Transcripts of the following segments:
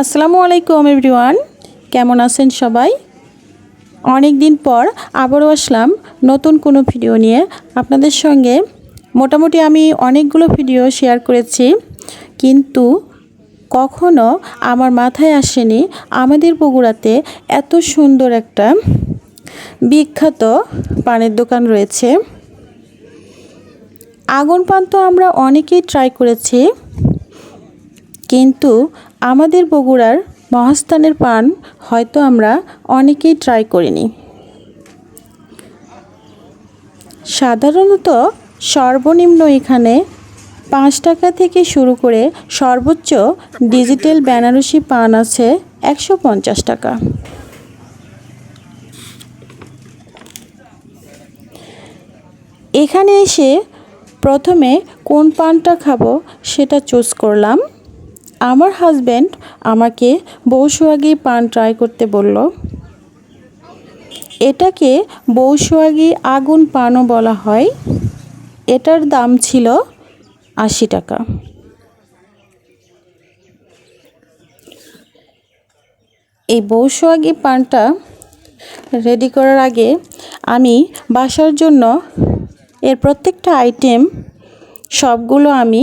আসসালামু আলাইকুম, এভরিওয়ান। কেমন আছেন সবাই? অনেক দিন পর আবারও আসলাম নতুন কোনো ভিডিও নিয়ে। আপনাদের সঙ্গে মোটামুটি আমি অনেকগুলো ভিডিও শেয়ার করেছি, কিন্তু কখনো আমার মাথায় আসেনি আমাদের বগুড়াতে এত সুন্দর একটা বিখ্যাত পানের দোকান রয়েছে। আগুন পান তো আমরা অনেকেই ট্রাই করেছি, কিন্তু আমাদের বগুড়ার মহাস্থানের পান হয়তো আমরা অনেকেই ট্রাই করিনি। সাধারণত সর্বনিম্ন এখানে পাঁচ টাকা থেকে শুরু করে সর্বোচ্চ ডিজিটাল বেনারসি পান আছে একশো পঞ্চাশ টাকা। এখানে এসে প্রথমে কোন পানটা খাব সেটা চুজ করলাম। আমার হাজব্যান্ড আমাকে বৌসুয়াগি পান ট্রাই করতে বলল। এটাকে বৌসুয়াগি আগুন পানও বলা হয়। এটার দাম ছিল আশি টাকা। এই বৌসুয়াগি পানটা রেডি করার আগে আমি বাসার জন্য এর প্রত্যেকটা আইটেম সবগুলো আমি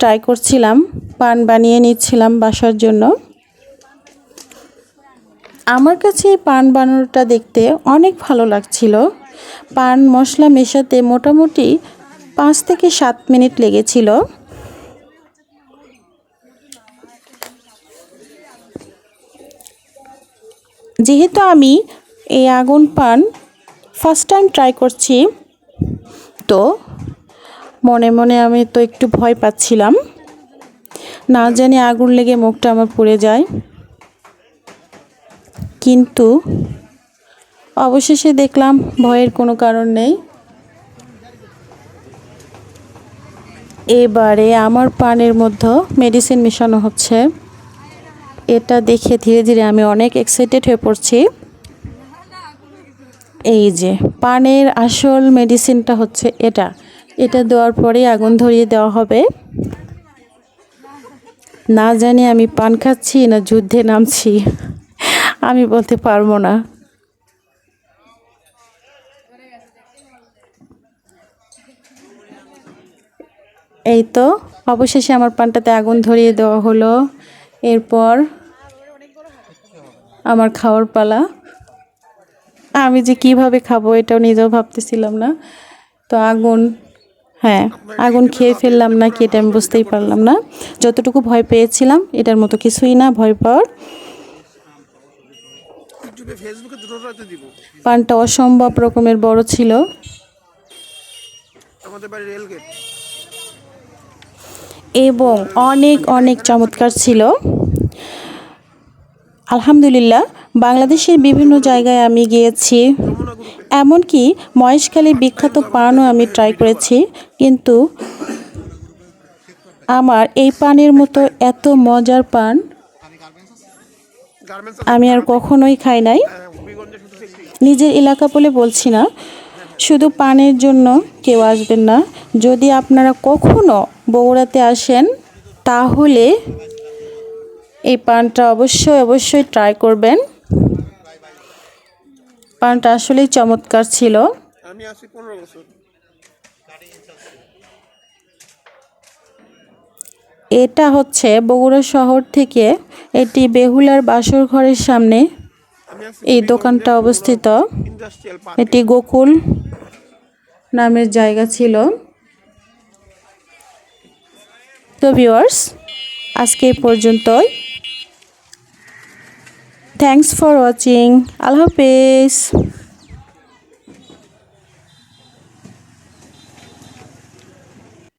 ট্রাই করছিলাম। পান বানিয়ে নিচ্ছিলাম বাসার জন্য। আমার কাছে এই পান বানানোটা দেখতে অনেক ভালো লাগছিল। পান মশলা মেশাতে মোটামুটি পাঁচ থেকে সাত মিনিট লেগেছিল। যেহেতু আমি এই আগুন পান ফার্স্ট টাইম ট্রাই করছি, তো মনে মনে আমি তো একটু ভয় পাচ্ছিলাম। না জানি আগুন লেগে মুখটা আমার পুড়ে যায়। কিন্তু অবশেষে দেখলাম ভয়ের কোনো কারণ নেই। এবারে আমার পানের মধ্যে মেডিসিন মেশানো হচ্ছে। এটা দেখে ধীরে ধীরে আমি অনেক এক্সাইটেড হয়ে পড়ছি। এই যে পানের আসল মেডিসিনটা হচ্ছে এটা। এটা দেওয়ার পরে আগুন ধরিয়ে দেওয়া হবে। না জানি আমি পান খাচ্ছি না যুদ্ধে নামছি। আমি বলতে পারব না। এই তো, অবশেষে আমার পানটাতে আগুন ধরিয়ে দেওয়া হলো। এরপর আমার খাওয়ার পালা। আমি যে কীভাবে খাব এটাও নিজেও ভাবতেছিলাম না। তো আগুন হ্যাঁ আগুন খেয়ে ফেললাম না কি এটা আমি বুঝতেই পারলাম না। যতটুকু ভয় পেয়েছিলাম, এটার মতো কিছুই না ভয় পাওয়ার। পানটা অসম্ভব রকমের বড় ছিল। এবং অনেক অনেক চমৎকার ছিল। আলহামদুলিল্লাহ, বাংলাদেশের বিভিন্ন জায়গায় আমি গিয়েছি। এমনকি মহেশখালীর বিখ্যাত পানও আমি ট্রাই করেছি, কিন্তু আমার এই পানের মতো এত মজার পান আমি আর কখনোই খাই নাই। নিজের এলাকা বলে বলছি না, শুধু পানের জন্য কেউ আসবেন না। যদি আপনারা কখনো বগুড়াতে আসেন, তাহলে এই পানটা অবশ্যই অবশ্যই ট্রাই করবেন। পানটা আসলেই চমৎকার ছিল। আমি আছি পনেরো বছর। এটা হচ্ছে বগুড়া শহর থেকে এটি বেহুলার বাসর ঘরের সামনে এই দোকানটা অবস্থিত। এটি গোকুল নামের জায়গা ছিল। তো ভিউয়ার্স আজকে পর্যন্তই। থ্যাংকস ফর ওয়াচিং আল্লাহ হাফেজ।